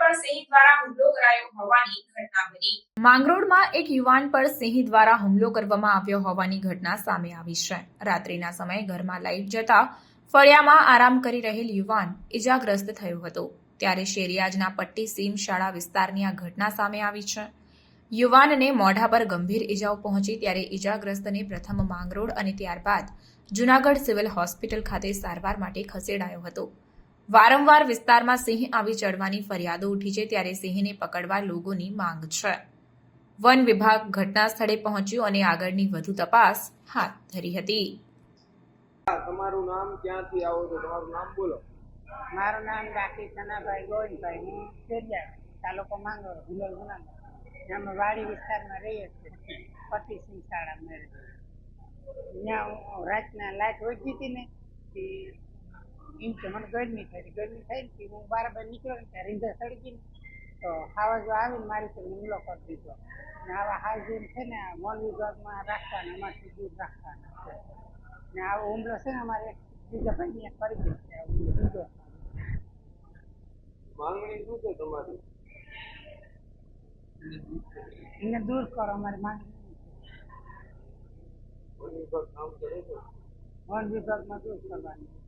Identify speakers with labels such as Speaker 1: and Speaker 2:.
Speaker 1: ખસેડાયો હોવાની ઘટના બની.
Speaker 2: માંગરોળમાં એક યુવાન પર સિંહ દ્વારા હુમલો કરવામાં આવ્યો હોવાની ઘટના સામે આવી છે. રાત્રિના સમયે ઘરમાં લાઇટ જતા ફળિયામાં આરામ કરી રહેલ યુવાન ઇજાગ્રસ્ત થયો હતો. ત્યારે શેરિયાજના પટ્ટી સીમ શાળા વિસ્તારની આ ઘટના સામે આવી છે. યુવાનને મોઢા પર ગંભીર ઇજાઓ પહોંચી ત્યારે ઇજાગ્રસ્તને પ્રથમ માંગરોળ અને ત્યારબાદ જૂનાગઢ સિવિલ હોસ્પિટલ ખાતે સારવાર માટે ખસેડાયો હતો. વારંવાર વિસ્તારમાં સિંહ આવી ચડવાની ફરિયાદો ઉઠી છે ત્યારે સિંહને પકડવા લોકોની માંગ છે. વન વિભાગ ઘટના સ્થળે પહોંચ્યું અને આગળની વધુ તપાસ હાથ ધરી હતી.
Speaker 3: તમારું નામ ક્યાંથી આવો છો? તમારું નામ બોલો.
Speaker 4: મારું નામ રાકેશ સનાભાઈ ગોવિંદભાઈ. હું શેરિયા તાલુકો માંગો જિલ્લો જુનાગઢ. અમે વાડી વિસ્તારમાં રહીએ છીએ. પતિસિંહ શાળા મેળે ત્યાં હું રાતના લાઇટ વધી હતી ને એમ કે મને ગરમી થઈ ગરમી થઈ ને હું બાર બાર નીકળ્યો ને ત્યાં રીંધા સળગી ને તો ખાવા જો આવીને મારી તો હુમલો કરી દીધો. ને આવા હાઈજીન છે ને વન વિભાગમાં રાખવાના એમાંથી દૂર રાખવાના છે. ને આવો હુમલો છે ને અમારે બીજા ભાઈને કરી દે છે બીજો
Speaker 3: માંગણી શું છે તમારી?
Speaker 4: એને દૂર કરો અમારી માંગણી
Speaker 3: વન વિભાગ કામ કરે છે?
Speaker 4: વન વિભાગમાં દૂર કરવાની.